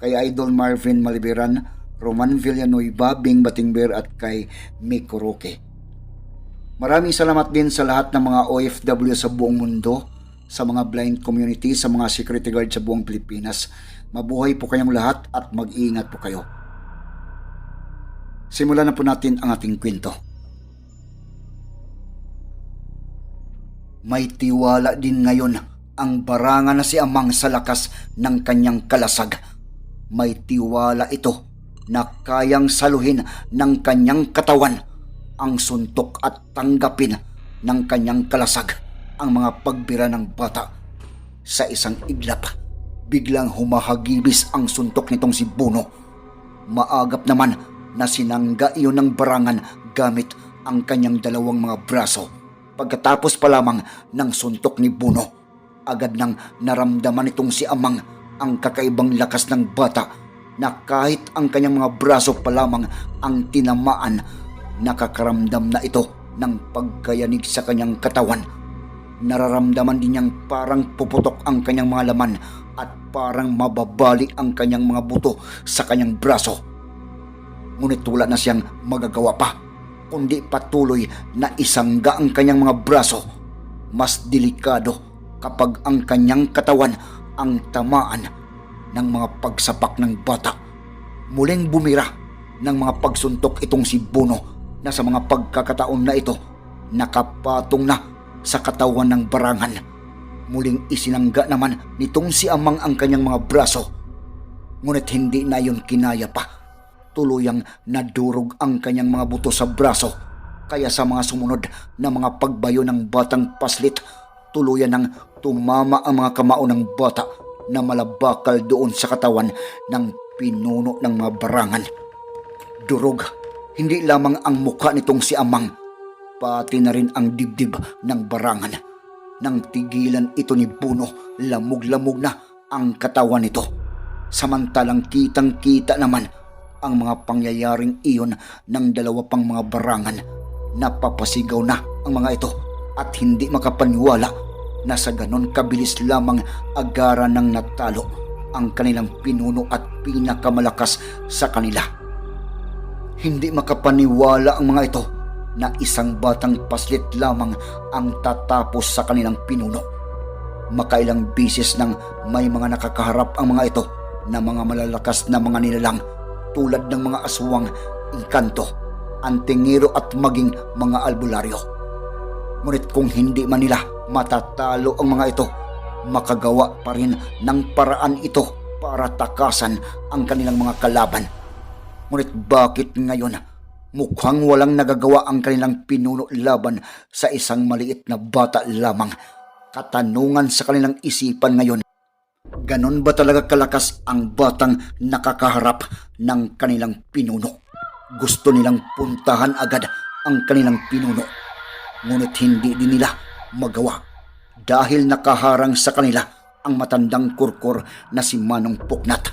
kay Idol Marvin Maliberan, Roman Villanueva, Bing Batingber at kay Miko Roque. Maraming salamat din sa lahat ng mga OFW sa buong mundo, sa mga blind community, sa mga security guard sa buong Pilipinas. Mabuhay po kayong lahat at mag-iingat po kayo. Simulan na po natin ang ating kwento. May tiwala din ngayon ang baranga na si Amang sa lakas ng kanyang kalasag. May tiwala ito na kayang saluhin ng kanyang katawan ang suntok at tanggapin ng kanyang kalasag ang mga pagbira ng bata. Sa isang iglap, biglang humahagibis ang suntok nitong si Buno. Maagap naman na sinangga iyon ng barangan gamit ang kanyang dalawang mga braso. Pagkatapos pa lamang ng suntok ni Buno, agad nang naramdaman itong si Amang ang kakaibang lakas ng bata na kahit ang kanyang mga braso pa lamang ang tinamaan, nakakaramdam na ito ng pagkayanig sa kanyang katawan. Nararamdaman din niyang parang puputok ang kanyang mga laman at parang mababali ang kanyang mga buto sa kanyang braso. Ngunit wala na siyang magagawa pa, kundi patuloy na isangga ang kanyang mga braso. Mas delikado kapag ang kanyang katawan ang tamaan ng mga pagsapak ng bata. Muling bumira ng mga pagsuntok itong si Bono na sa mga pagkakataon na ito nakapatong na sa katawan ng barangan. Muling isinangga naman nitong si Amang ang kanyang mga braso. Ngunit hindi na yun kinaya pa. Tuluyang nadurog ang kanyang mga buto sa braso. Kaya sa mga sumunod na mga pagbayo ng batang paslit, tuluyan ng tumama ang mga kamao ng bata na malabakal doon sa katawan ng pinuno ng mga barangan. Durog, hindi lamang ang mukha nitong si Amang, pati na rin ang dibdib ng barangan. Nang tigilan ito ni Buno, lamog-lamog na ang katawan nito. Samantalang kitang-kita naman ang mga pangyayaring iyon ng dalawa pang mga barangan. Napapasigaw na ang mga ito at hindi makapaniwala na sa ganon kabilis lamang agaran ng natalo ang kanilang pinuno at pinakamalakas sa kanila. Hindi makapaniwala ang mga ito na isang batang paslit lamang ang tatapos sa kanilang pinuno. Makailang bisis nang may mga nakakaharap ang mga ito na mga malalakas na mga nilalang tulad ng mga aswang, inkanto, antingero at maging mga albularyo. Ngunit kung hindi man nila matatalo ang mga ito, makagawa pa rin ng paraan ito para takasan ang kanilang mga kalaban. Ngunit bakit ngayon mukhang walang nagagawa ang kanilang pinuno laban sa isang maliit na bata lamang? Katanungan sa kanilang isipan ngayon, ganon ba talaga kalakas ang batang nakakaharap ng kanilang pinuno? Gusto nilang puntahan agad ang kanilang pinuno. Ngunit hindi din nila magawa dahil nakaharang sa kanila ang matandang kurkur na si Manong Puknat.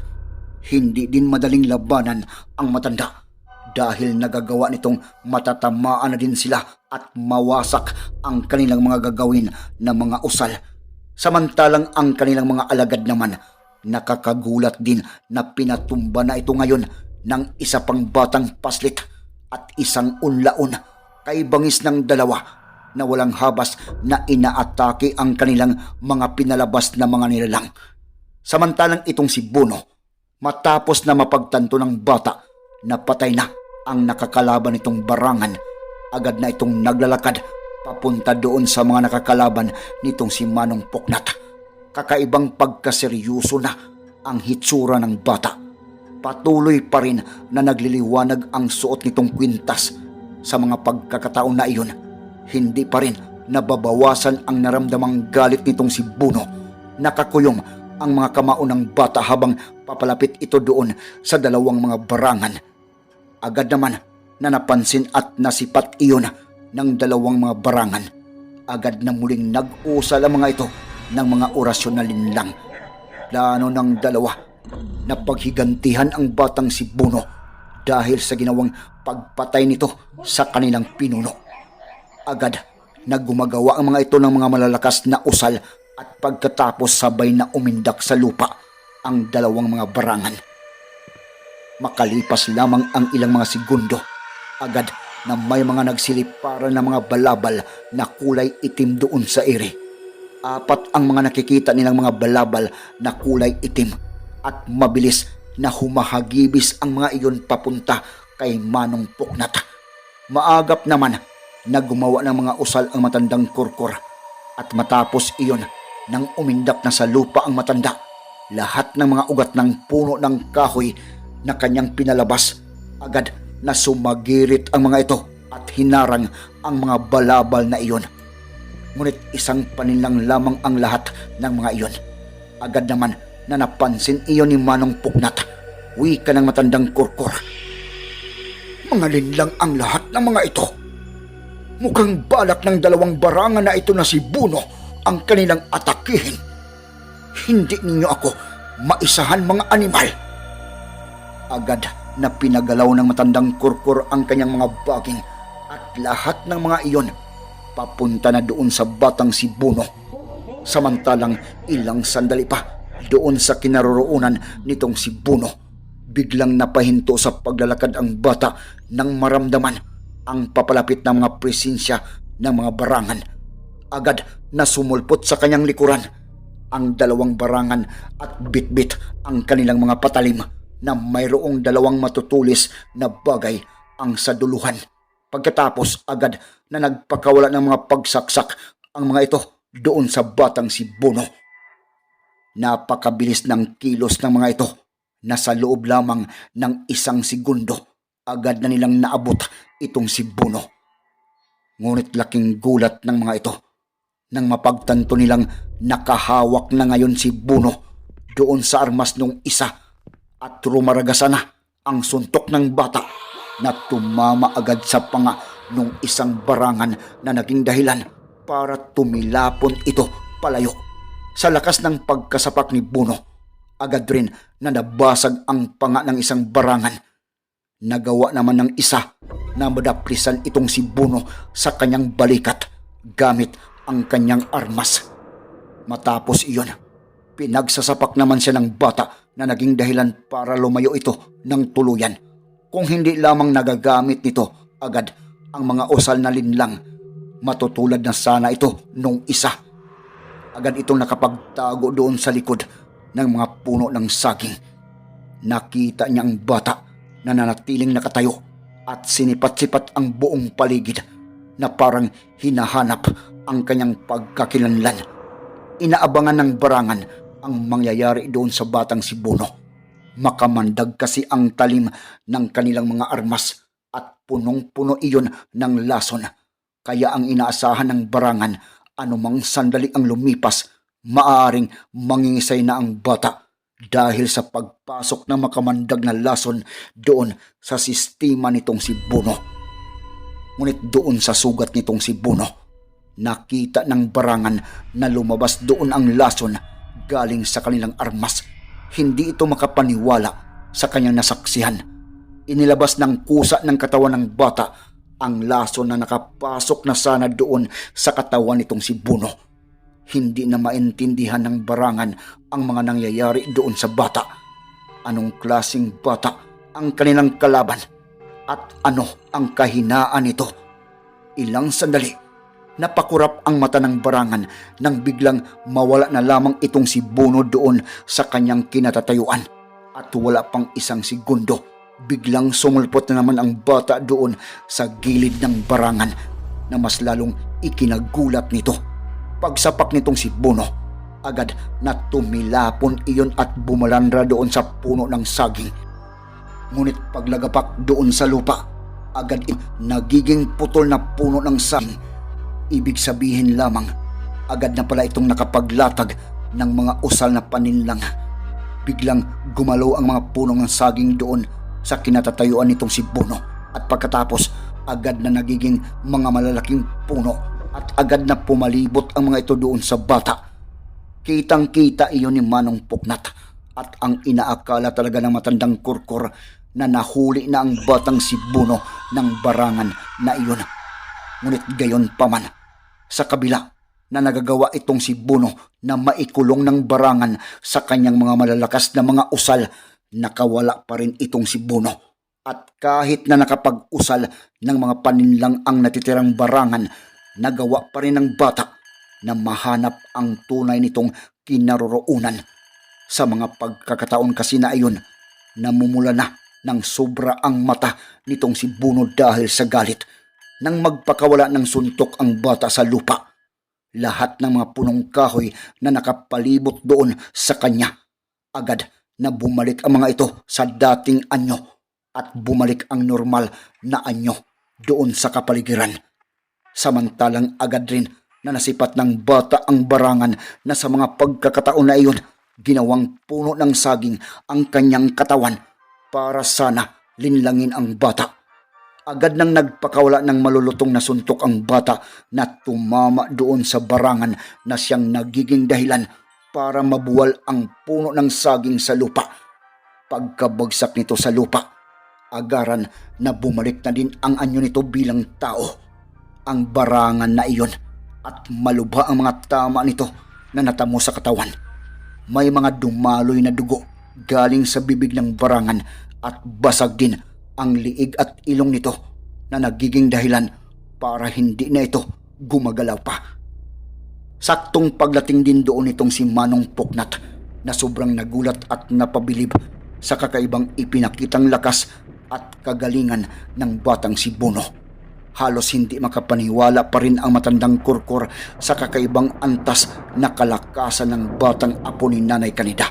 Hindi din madaling labanan ang matanda dahil nagagawa nitong matatamaan na din sila at mawasak ang kanilang mga gagawin na mga usal. Samantalang ang kanilang mga alagad naman nakakagulat din na pinatumba na ito ngayon ng isa pang batang paslit at isang unlaon kay bangis ng dalawa na walang habas na inaatake ang kanilang mga pinalabas na mga nilalang. Samantalang itong si Bono, matapos na mapagtanto ng bata na patay na ang nakakalaban nitong barangan, agad na itong naglalakad papunta doon sa mga nakakalaban nitong si Manong Poknat. Kakaibang pagkaseryoso na ang hitsura ng bata. Patuloy pa rin na nagliliwanag ang suot nitong kwintas sa mga pagkakataon na iyon hindi pa rin nababawasan ang naramdamang galit nitong si Buno. Nakakuyom ang mga kamao ng bata habang papalapit ito doon sa dalawang mga barangan. Agad naman na napansin at nasipat iyon ng dalawang mga barangan. Agad na muling nag-usal ang mga ito ng mga orasyon na linlang. Plano ng dalawa na paghigantihan ang batang si Buno dahil sa ginawang pagpatay nito sa kanilang pinuno. Agad na gumagawa ang mga ito ng mga malalakas na usal at pagkatapos sabay na umindak sa lupa ang dalawang mga barangan. Makalipas lamang ang ilang mga segundo, agad na may mga nagsilip para na mga balabal na kulay itim doon sa ere. Apat ang mga nakikita nilang mga balabal na kulay itim at mabilis na humahagibis ang mga iyon papunta kay Manong Puknat. Maagap naman na gumawa ng mga usal ang matandang kurkur at matapos iyon nang umindak na sa lupa ang matanda, lahat ng mga ugat ng puno ng kahoy na kanyang pinalabas agad na sumagirit ang mga ito at hinarang ang mga balabal na iyon. Ngunit isang paninlang lamang ang lahat ng mga iyon. Agad naman na napansin iyon ni Manong Puknat. Wika ng matandang kurkur. Mga linlang ang lahat ng mga ito. Mukhang balak ng dalawang barangan na ito na si Buno ang kanilang atakihin. Hindi ninyo ako maisahan mga animal. Agad na pinagalaw ng matandang kurkur ang kanyang mga baging at lahat ng mga iyon papunta na doon sa batang si Buno. Samantalang ilang sandali pa doon sa kinaroroonan nitong si Buno. Biglang napahinto sa paglalakad ang bata nang maramdaman ang papalapit ng mga presensya ng mga barangan. Agad na sumulpot sa kanyang likuran ang dalawang barangan at bitbit ang kanilang mga patalim na mayroong dalawang matutulis na bagay ang saduluhan. Pagkatapos agad na nagpakawala ng mga pagsaksak ang mga ito doon sa batang si Bono. Napakabilis ng kilos ng mga ito na sa loob lamang ng isang segundo agad na nilang naabot itong si Bono. Ngunit laking gulat ng mga ito nang mapagtanto nilang nakahawak na ngayon si Bono doon sa armas nung isa at rumaragasa na ang suntok ng bata na tumama agad sa panga nung isang barangan na naging dahilan para tumilapon ito palayo. Sa lakas ng pagkasapak ni Bono, agad rin na nabasag ang panga ng isang barangan. Nagawa naman ng isa na madaplisan itong si Bono sa kanyang balikat gamit ang kanyang armas. Matapos iyon, pinagsasapak naman siya ng bata na naging dahilan para lumayo ito ng tuluyan. Kung hindi lamang nagagamit nito agad ang mga usal na linlang, matutulad na sana ito nung isa. Agad itong nakapagtago doon sa likod ng mga puno ng saging. Nakita niya ang bata na nanatiling nakatayo at sinipat-sipat ang buong paligid na parang hinahanap ang kanyang pagkakilanlan. Inaabangan ng barangan ang mangyayari doon sa batang si Bono. Makamandag kasi ang talim ng kanilang mga armas at punong-puno iyon ng lason. Kaya ang inaasahan ng barangan, anumang sandali ang lumipas, maaring mangingisay na ang bata dahil sa pagpasok ng makamandag na lason doon sa sistema nitong si Bono. Ngunit doon sa sugat nitong si Bono, nakita ng barangan na lumabas doon ang lason galing sa kanilang armas. Hindi ito makapaniwala sa kanyang nasaksihan. Inilabas ng kusa ng katawan ng bata ang lason na nakapasok na sana doon sa katawan nitong si Buno. Hindi na maintindihan ng barangan ang mga nangyayari doon sa bata. Anong klasing bata ang kanilang kalaban at ano ang kahinaan nito. Ilang sandali, napakurap ang mata ng barangan nang biglang mawala na lamang itong si Bono doon sa kanyang kinatatayuan. At wala pang isang segundo, biglang sumulpot na naman ang bata doon sa gilid ng barangan na mas lalong ikinagulat nito. Pagsapak nitong si Bono, agad na tumilapon iyon at bumalandra doon sa puno ng saging. Ngunit paglagapak doon sa lupa, agad nagiging putol na puno ng saging. Ibig sabihin lamang, agad na pala itong nakapaglatag ng mga usal na paninlang. Biglang gumalaw ang mga puno ng saging doon sa kinatatayuan nitong si Bono at pagkatapos agad na nagiging mga malalaking puno at agad na pumalibot ang mga ito doon sa bata. Kitang-kita iyon ni Manong Puknat at ang inaakala talaga ng matandang kurkur na nahuli na ang batang si Bono ng barangan na iyon. Ngunit gayon pa man, sa kabila na nagagawa itong si Bono na maikulong ng barangan sa kanyang mga malalakas na mga usal, nakawala pa rin itong si Bono. At kahit na nakapag-usal ng mga paninlang ang natitirang barangan, nagawa pa rin ng bata na mahanap ang tunay nitong kinaroroonan. Sa mga pagkakataon kasi na iyon, namumula na ng sobra ang mata nitong si Bono dahil sa galit nang magpakawala ng suntok ang bata sa lupa. Lahat ng mga punong kahoy na nakapalibot doon sa kanya. Agad na bumalik ang mga ito sa dating anyo at bumalik ang normal na anyo doon sa kapaligiran. Samantalang agad rin na nasipat ng bata ang barangan na sa mga pagkakataon na iyon, ginawang puno ng saging ang kanyang katawan para sana linlangin ang bata. Agad nang nagpakawala ng malulutong na suntok ang bata na tumama doon sa barangan na siyang nagiging dahilan para mabuwal ang puno ng saging sa lupa. Pagkabagsak nito sa lupa, agaran na bumalik na din ang anyo nito bilang tao. Ang barangan na iyon at malubha ang mga tama nito na natamo sa katawan. May mga dumaloy na dugo galing sa bibig ng barangan at basag din ang liig at ilong nito na nagiging dahilan para hindi na ito gumagalaw pa. Saktong pagdating din doon itong si Manong Puknat na sobrang nagulat at napabilib sa kakaibang ipinakitang lakas at kagalingan ng batang si Bono. Halos hindi makapaniwala pa rin ang matandang kurkur sa kakaibang antas na kalakasan ng batang apo ni Nanay Kanida.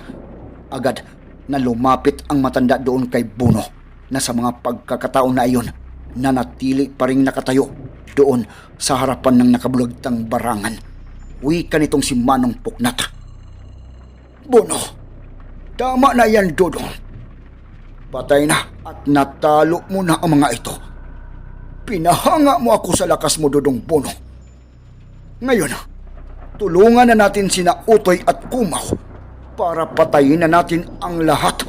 Agad na lumapit ang matanda doon kay Bono na sa mga pagkakataon na iyon nanatili pa rin nakatayo doon sa harapan ng nakabulagtang barangan. Wika nitong si Manong Puknat. Bono, tama na yan, Dodong. Patay na at natalo mo na ang mga ito. Pinahanga mo ako sa lakas mo, Dodong Bono. Ngayon, tulungan na natin sina Utoy at Kumaw para patayin na natin ang lahat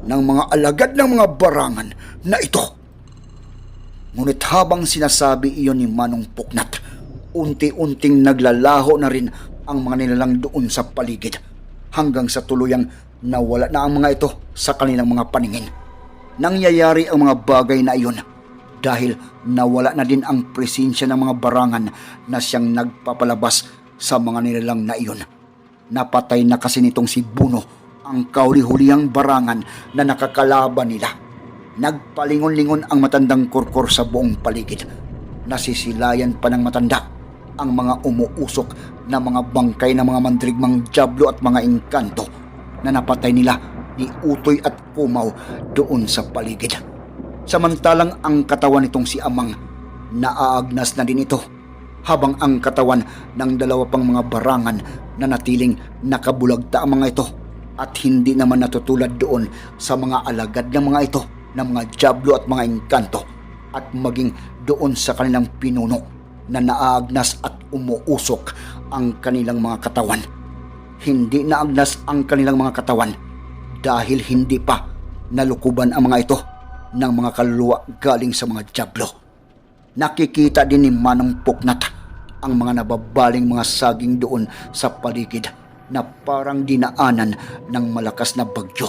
ng mga alagad ng mga barangan na ito. Ngunit habang sinasabi iyon ni Manong Puknat, unti-unting naglalaho na rin ang mga nilalang doon sa paligid hanggang sa tuluyang nawala na ang mga ito sa kanilang mga paningin. Nangyayari ang mga bagay na iyon dahil nawala na din ang presensya ng mga barangan na siyang nagpapalabas sa mga nilalang na iyon. Napatay na kasi nitong si Buno ang kauli-hulihang barangan na nakakalaban nila. Nagpalingon-lingon ang matandang kurkur sa buong paligid. Nasisilayan pa ng matanda ang mga umuusok na mga bangkay ng mga mandrigmang jablo at mga engkanto na napatay nila ni Utoy at Kumaw doon sa paligid. Samantalang ang katawan nitong si Amang naaagnas na din ito habang ang katawan ng dalawa pang mga barangan na natiling nakabulagta ang mga ito at hindi naman natutulad doon sa mga alagad ng mga ito ng mga jablo at mga engkanto at maging doon sa kanilang pinuno na naagnas at umuusok ang kanilang mga katawan. Hindi naagnas ang kanilang mga katawan dahil hindi pa nalukuban ang mga ito ng mga kaluluwa galing sa mga jablo. Nakikita din ni Manong Puknat ang mga nababaling mga saging doon sa paligid na parang dinaanan ng malakas na bagyo.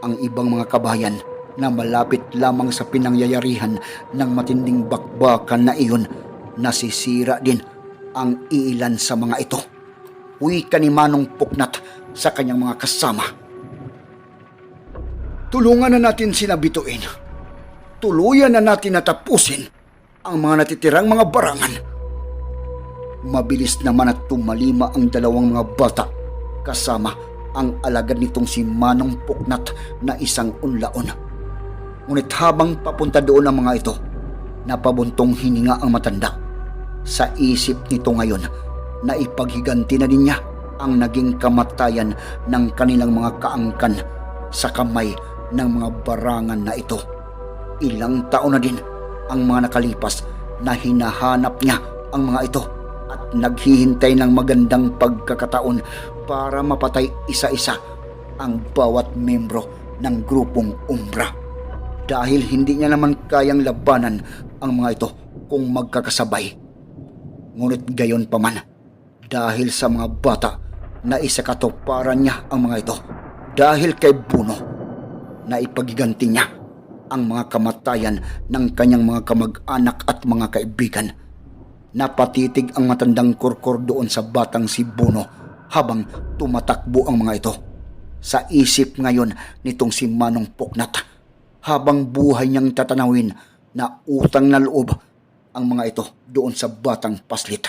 Ang ibang mga kabayan na malapit lamang sa pinangyayarihan ng matinding bakbakan na iyon nasisira din ang ilan sa mga ito. Wika ni Manong Puknat sa kanyang mga kasama. Tulungan na natin sinabituin. Tuluyan na natin natapusin ang mga natitirang mga barangan. Mabilis naman at tumalima ang dalawang mga bata kasama ang alagad nitong si Manong Puknat na isang unlaon. Ngunit habang papunta doon ang mga ito, napabuntong hininga ang matanda. Sa isip nito ngayon na ipaghiganti na din niya ang naging kamatayan ng kanilang mga kaangkan sa kamay ng mga barangan na ito. Ilang taon na din ang mga nakalipas na hinahanap niya ang mga ito at naghihintay ng magandang pagkakataon para mapatay isa-isa ang bawat membro ng grupong Umbra. Dahil hindi niya naman kayang labanan ang mga ito kung magkakasabay. Ngunit gayon pa man, dahil sa mga bata na isakatuparan niya ang mga ito, dahil kay Buno, na ipagiganti niya ang mga kamatayan ng kanyang mga kamag-anak at mga kaibigan. Napatitig ang matandang kurkur doon sa batang si Buno habang tumatakbo ang mga ito. Sa isip ngayon nitong si Manong Puknat, habang buhay niyang tatanawin na utang na loob ang mga ito doon sa batang paslit.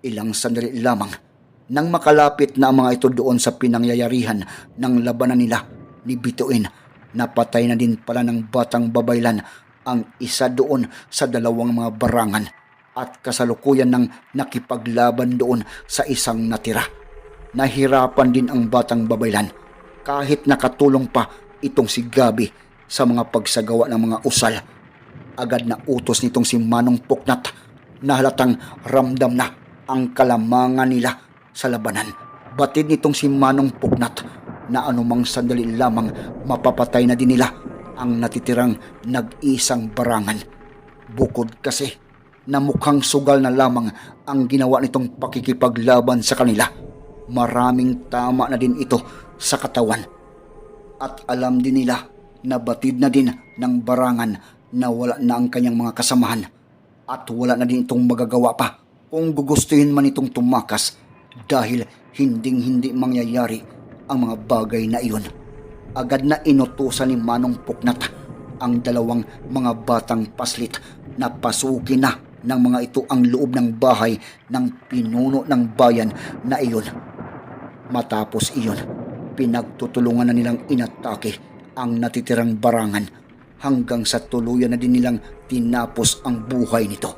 Ilang sandali lamang nang makalapit na ang mga ito doon sa pinangyayarihan ng labanan nila ni Bituin, napatay na din pala ng batang babaylan ang isa doon sa dalawang mga barangan at kasalukuyan ng nakipaglaban doon sa isang natira. Nahirapan din ang batang babaylan kahit nakatulong pa itong si Gabi sa mga pagsagawa ng mga usal. Agad na utos nitong si Manong Puknat na halatang ramdam na ang kalamangan nila sa labanan. Batid nitong si Manong Puknat na anumang sandali lamang mapapatay na din nila ang natitirang nag-isang barangan. Bukod kasi na mukhang sugal na lamang ang ginawa nitong pakikipaglaban sa kanila. Maraming tama na din ito sa katawan. At alam din nila na batid na din ng barangan na wala na ang kanyang mga kasamahan at wala na din itong magagawa pa kung gugustuhin man itong tumakas dahil hinding hindi mangyayari ang mga bagay na iyon. Agad na inutusan ni Manong Puknat ang dalawang mga batang paslit na pasukin na ng mga ito ang loob ng bahay ng pinuno ng bayan na iyon. Matapos iyon, pinagtutulungan na nilang inatake ang natitirang barangan hanggang sa tuluyan na din nilang tinapos ang buhay nito.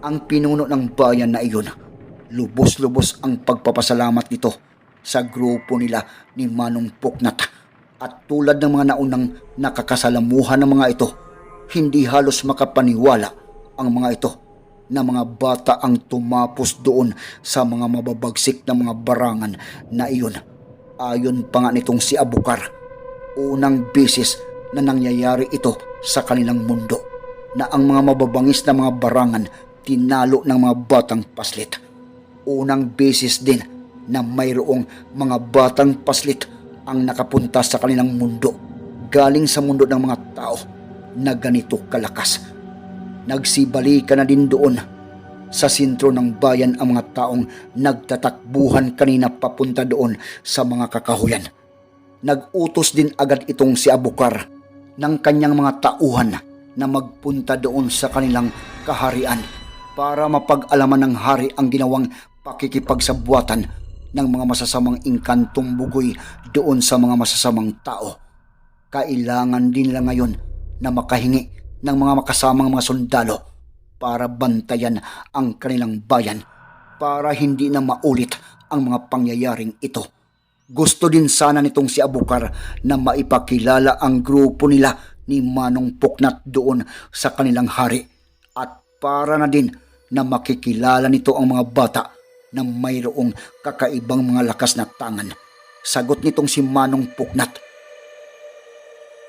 Ang pinuno ng bayan na iyon, lubos-lubos ang pagpapasalamat nito sa grupo nila ni Manong Puknat at tulad ng mga naunang nakakasalamuhan ng mga ito, hindi halos makapaniwala ang mga ito na mga bata ang tumapos doon sa mga mababagsik na mga barangan na iyon. Ayon pa nga nitong si Abukar, unang beses na nangyayari ito sa kanilang mundo na ang mga mababangis na mga barangan tinalo ng mga batang paslit. Unang beses din na mayroong mga batang paslit ang nakapunta sa kanilang mundo galing sa mundo ng mga tao na ganito kalakas. Nagsibali ka na din doon sa sentro ng bayan ang mga taong nagtatakbuhan kanina papunta doon sa mga kakahuyan. Nag-utos din agad itong si Abukar ng kanyang mga tauhan na magpunta doon sa kanilang kaharian para mapag-alaman ng hari ang ginawang pakikipagsabuatan ng mga masasamang inkantong bugoy doon sa mga masasamang tao. Kailangan din nila ngayon na makahingi ng mga makasamang mga sundalo para bantayan ang kanilang bayan para hindi na maulit ang mga pangyayaring ito. Gusto din sana nitong si Abukar na maipakilala ang grupo nila ni Manong Puknat doon sa kanilang hari at para na din na makikilala nito ang mga bata na mayroong kakaibang mga lakas na tangan. Sagot nitong si Manong Puknat.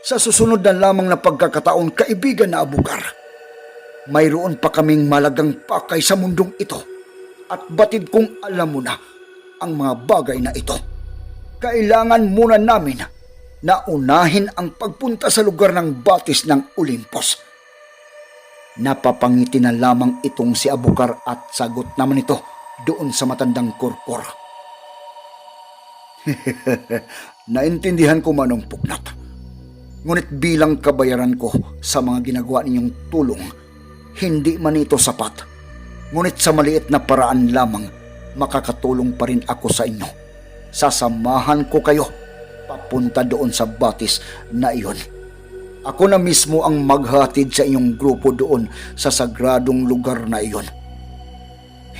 Sa susunod na lamang na pagkakataon, kaibigan na Abukar, mayroon pa kaming malagang pakay sa mundong ito at batid kong alam mo na ang mga bagay na ito. Kailangan muna namin na unahin ang pagpunta sa lugar ng batis ng Olympus. Napapangiti na lamang itong si Abukar at sagot naman ito doon sa matandang kurkur. Naintindihan ko manong puknat. Ngunit bilang kabayaran ko sa mga ginagawa ninyong tulong, hindi man ito sapat. Ngunit sa maliit na paraan lamang, makakatulong pa rin ako sa inyo. Sasamahan ko kayo papunta doon sa batis na iyon. Ako na mismo ang maghatid sa inyong grupo doon sa sagradong lugar na iyon.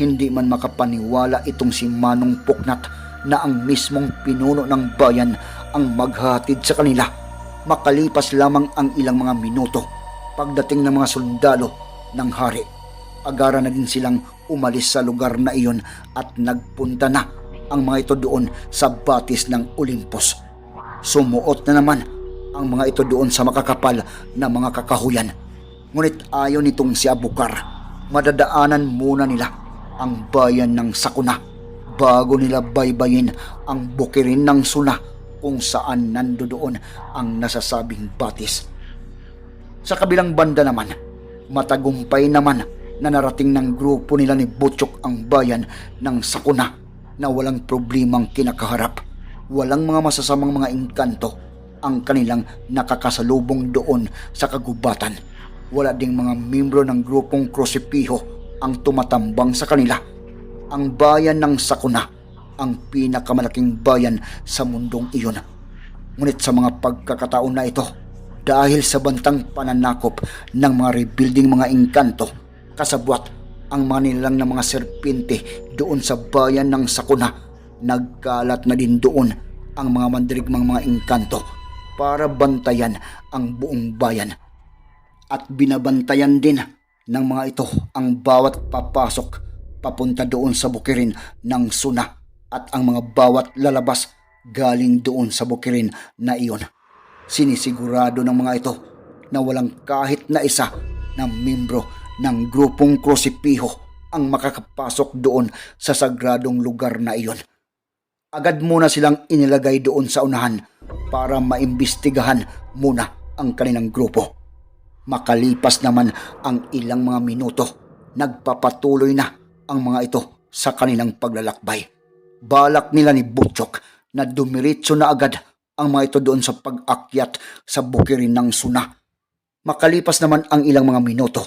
Hindi man makapaniwala itong si Manong Puknat na ang mismong pinuno ng bayan ang maghatid sa kanila. Makalipas lamang ang ilang mga minuto pagdating ng mga sundalo ng hari. Agara na din silang umalis sa lugar na iyon at nagpunta na ang mga ito doon sa batis ng Olympus. Sumuot na naman ang mga ito doon sa makakapal na mga kakahuyan. Ngunit ayaw nitong si Abukar, madadaanan muna nila ang bayan ng Sakuna bago nila baybayin ang bukirin ng Suna kung saan nando doon ang nasasabing batis. Sa kabilang banda naman, matagumpay naman na narating ng grupo nila ni Butchok ang bayan ng Sakuna na walang problemang kinakaharap. Walang mga masasamang mga engkanto ang kanilang nakakasalubong doon sa kagubatan. Wala ding mga membro ng grupong Krosipiho ang tumatambang sa kanila. Ang bayan ng Sakuna ang pinakamalaking bayan sa mundong iyon. Ngunit sa mga pagkakataon na ito, dahil sa bantang pananakop ng mga rebuilding mga engkanto, kasabwat ang mga nilang ng mga serpente doon sa bayan ng Sakuna, nagkalat na din doon ang mga mandirigmang mga engkanto para bantayan ang buong bayan. At binabantayan din ng mga ito ang bawat papasok papunta doon sa bukirin ng Suna at ang mga bawat lalabas galing doon sa bukirin na iyon. Sinisigurado ng mga ito na walang kahit na isa na membro ng grupong Krosipiho ang makakapasok doon sa sagradong lugar na iyon. Agad muna silang inilagay doon sa unahan para maimbestigahan muna ang kanilang grupo. Makalipas naman ang ilang mga minuto, nagpapatuloy na ang mga ito sa kanilang paglalakbay. Balak nila ni Butchok na dumiritso na agad ang mga ito doon sa pag-akyat sa bukirin ng Suna. Makalipas naman ang ilang mga minuto,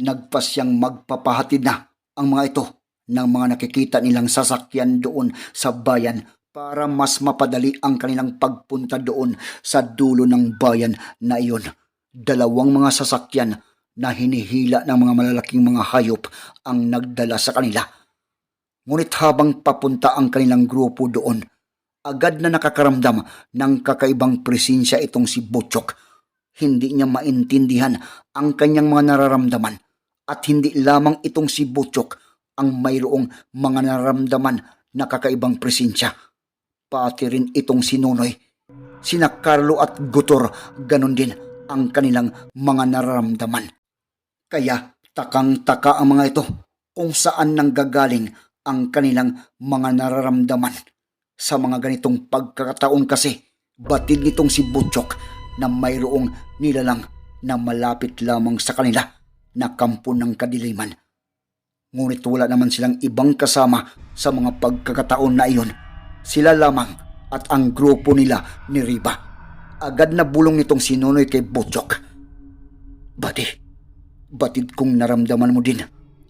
nagpasyang magpapahatid na ang mga ito ng mga nakikita nilang sasakyan doon sa bayan para mas mapadali ang kanilang pagpunta doon sa dulo ng bayan na iyon. Dalawang mga sasakyan na hinihila ng mga malalaking mga hayop ang nagdala sa kanila. Ngunit habang papunta ang kanilang grupo doon, agad na nakakaramdam ng kakaibang presensya itong si Butchok. Hindi niya maintindihan ang kanyang mga nararamdaman at hindi lamang itong si Butchok ang mayroong mga nararamdaman na kakaibang presensya. Pati rin itong si Nonoy. Sina Carlo at Gutor, ganon din ang kanilang mga nararamdaman. Kaya takang-taka ang mga ito kung saan nanggagaling ang kanilang mga nararamdaman. Sa mga ganitong pagkakataon kasi, batid nitong si Butchok na mayroong nilalang na malapit lamang sa kanila na kampo ng kadiliman. Ngunit wala naman silang ibang kasama sa mga pagkakataon na iyon. Sila lamang at ang grupo nila ni Riba. Agad na bulong nitong si Nonoy kay Butchok. Bati, batid kong naramdaman mo din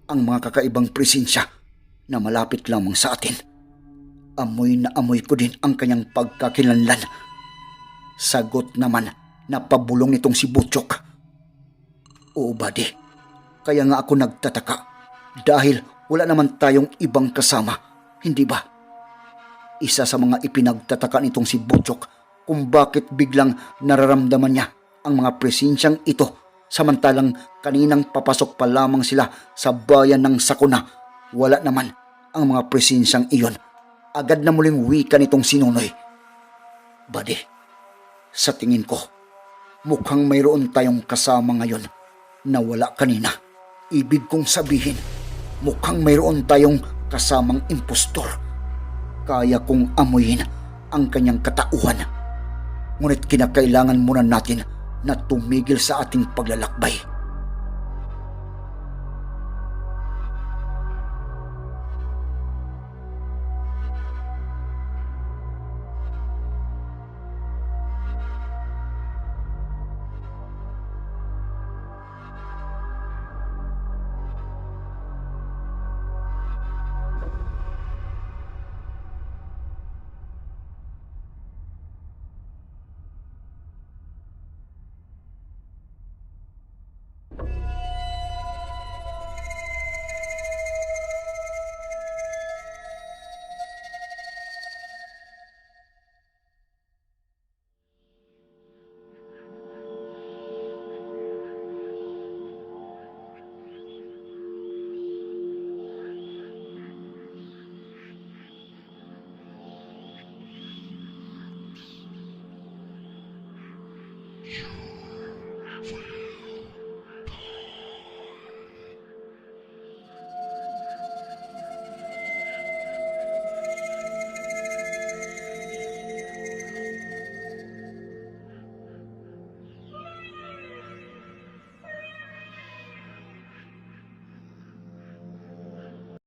ang mga kakaibang presensya na malapit lamang sa atin. Amoy na amoy ko din ang kanyang pagkakilanlan. Sagot naman na pabulong nitong si Butchok. Oo, buddy. Kaya nga ako nagtataka dahil wala naman tayong ibang kasama, hindi ba? Isa sa mga ipinagtataka nitong si Butchok kung bakit biglang nararamdaman niya ang mga presensyang ito samantalang kaninang papasok pa lamang sila sa bayan ng Sakuna. Wala naman ang mga presensyang iyon. Agad na muling wika nitong sinunoy. Buddy, sa tingin ko, mukhang mayroon tayong kasama ngayon na wala kanina. Ibig kong sabihin, mukhang mayroon tayong kasamang impostor. Kaya kong amuyin ang kanyang katauhan. Ngunit kinakailangan muna natin na tumigil sa ating paglalakbay.